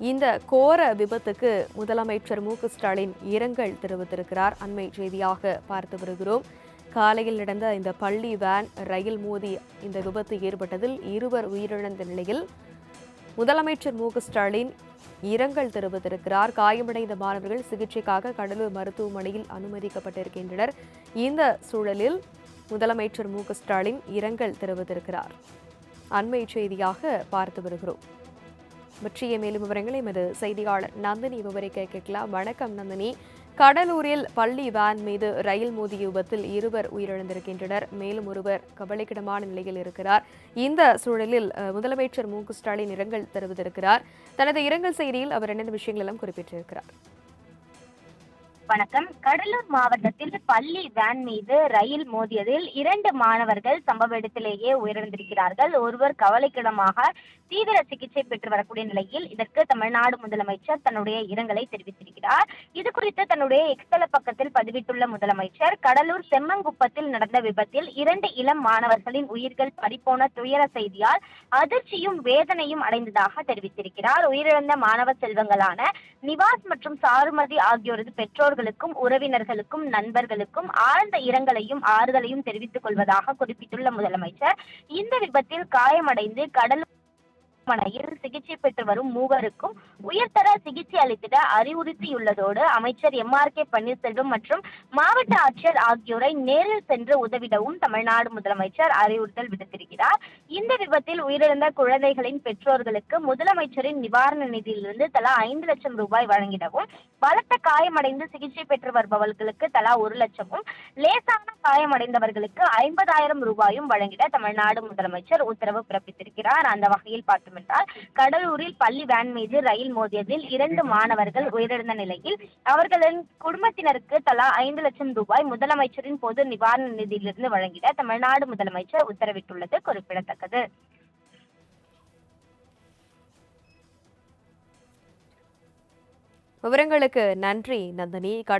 இந்த கோர விபத்துக்கு முதலமைச்சர் மு ஸ்டாலின் இரங்கல் தெரிவித்திருக்கிறார். அண்மை செய்தியாக பார்த்து வருகிறோம். காலையில் நடந்த இந்த பள்ளி வேன் ரயில் மோதி இந்த விபத்து ஏற்பட்டதில் இருவர் உயிரிழந்த நிலையில் முதலமைச்சர் மு ஸ்டாலின் இரங்கல் தெரிவித்திருக்கிறார். காயமடைந்த மாணவர்கள் சிகிச்சைக்காக கடலூர் மருத்துவமனையில் அனுமதிக்கப்பட்டிருக்கின்றனர். இந்த சூழலில் முதலமைச்சர் மு ஸ்டாலின் இரங்கல் தெரிவித்திருக்கிறார். அண்மை செய்தியாக பார்த்து வருகிறோம். பற்றிய மேலும் விவரங்களை எமது செய்தியாளர் நந்தினி விவரிக்க கேட்கலாம். வணக்கம் நந்தினி. கடலூரில் பள்ளி வேன் மீது ரயில் மோதிய விபத்தில் இருவர் உயிரிழந்திருக்கின்றனர். மேலும் ஒருவர் கவலைக்கிடமான நிலையில் இருக்கிறார். இந்த சூழலில் முதலமைச்சர் மு க ஸ்டாலின் இரங்கல் தெரிவித்திருக்கிறார். தனது இரங்கல் செய்தியில் அவர் என்னென்ன விஷயங்கள் எல்லாம் குறிப்பிட்டிருக்கிறார்? வணக்கம். கடலூர் மாவட்டத்தில் பள்ளி வேன் மீது ரயில் மோதியதில் இரண்டு மாணவர்கள் சம்பவ இடத்திலேயே உயிரிழந்திருக்கிறார்கள். ஒருவர் கவலைக்கிடமாக தீவிர சிகிச்சை பெற்று வரக்கூடிய நிலையில் இதற்கு தமிழ்நாடு முதலமைச்சர் தன்னுடைய இரங்கலை தெரிவித்திருக்கிறார். இது குறித்து தன்னுடைய எக்ஸ்தல பக்கத்தில் பதிவிட்டுள்ள முதலமைச்சர் கடலூர் செம்மங்குப்பத்தில் நடந்த விபத்தில் இரண்டு இளம் மாணவர்களின் உயிர்கள் பறிப்போன துயர செய்தியால் அதிர்ச்சியும் வேதனையும் அடைந்ததாக தெரிவித்திருக்கிறார். உயிரிழந்த மாணவ செல்வங்களான நிவாஸ் மற்றும் சாருமதி ஆகியோரது பெற்றோர் பெற்றோர்களுக்கும் உறவினர்களுக்கும் நண்பர்களுக்கும் ஆழ்ந்த இரங்கலையும் ஆறுதலையும் தெரிவித்துக் கொள்வதாக குறிப்பிட்டுள்ள முதலமைச்சர் இந்த விபத்தில் காயமடைந்து கடலூர் மருத்துவமனையில் சிகிச்சை பெற்று வரும் மூவருக்கும் உயர்தர சிகிச்சை அளித்திட அறிவுறுத்தியுள்ளதோடு அமைச்சர் எம் ஆர் கே பன்னீர்செல்வம் மற்றும் மாவட்ட ஆட்சியர் ஆகியோரை நேரில் சென்று உதவிடவும் தமிழ்நாடு முதலமைச்சர் அறிவுறுத்தல் விடுத்திருக்கிறார். இந்த விபத்தில் உயிரிழந்த குழந்தைகளின் பெற்றோர்களுக்கு முதலமைச்சரின் நிவாரண நிதியிலிருந்து தலா ஐந்து லட்சம் ரூபாய் வழங்கிடவும் பலத்த காயமடைந்து சிகிச்சை பெற்று வருபவர்களுக்கு தலா ஒரு லட்சமும் லேசான காயமடைந்தவர்களுக்கு ஐம்பதாயிரம் ரூபாயும் வழங்கிட தமிழ்நாடு முதலமைச்சர் உத்தரவு பிறப்பித்திருக்கிறார். அந்த வகையில் பார்த்து வேண்டும் என்றால் கடலூரில் பள்ளி வேன் மீது ரயில் மோதியதில் இரண்டு மாணவர்கள் உயிரிழந்த நிலையில் அவர்களின் குடும்பத்தினருக்கு தலா ஐந்து லட்சம் ரூபாய் முதலமைச்சரின் பொது நிவாரண நிதியிலிருந்து வழங்கிட தமிழ்நாடு முதலமைச்சர் உத்தரவிட்டுள்ளது. குறிப்பிடத்தக்கது. விவரங்களுக்கு நன்றி நந்தினி.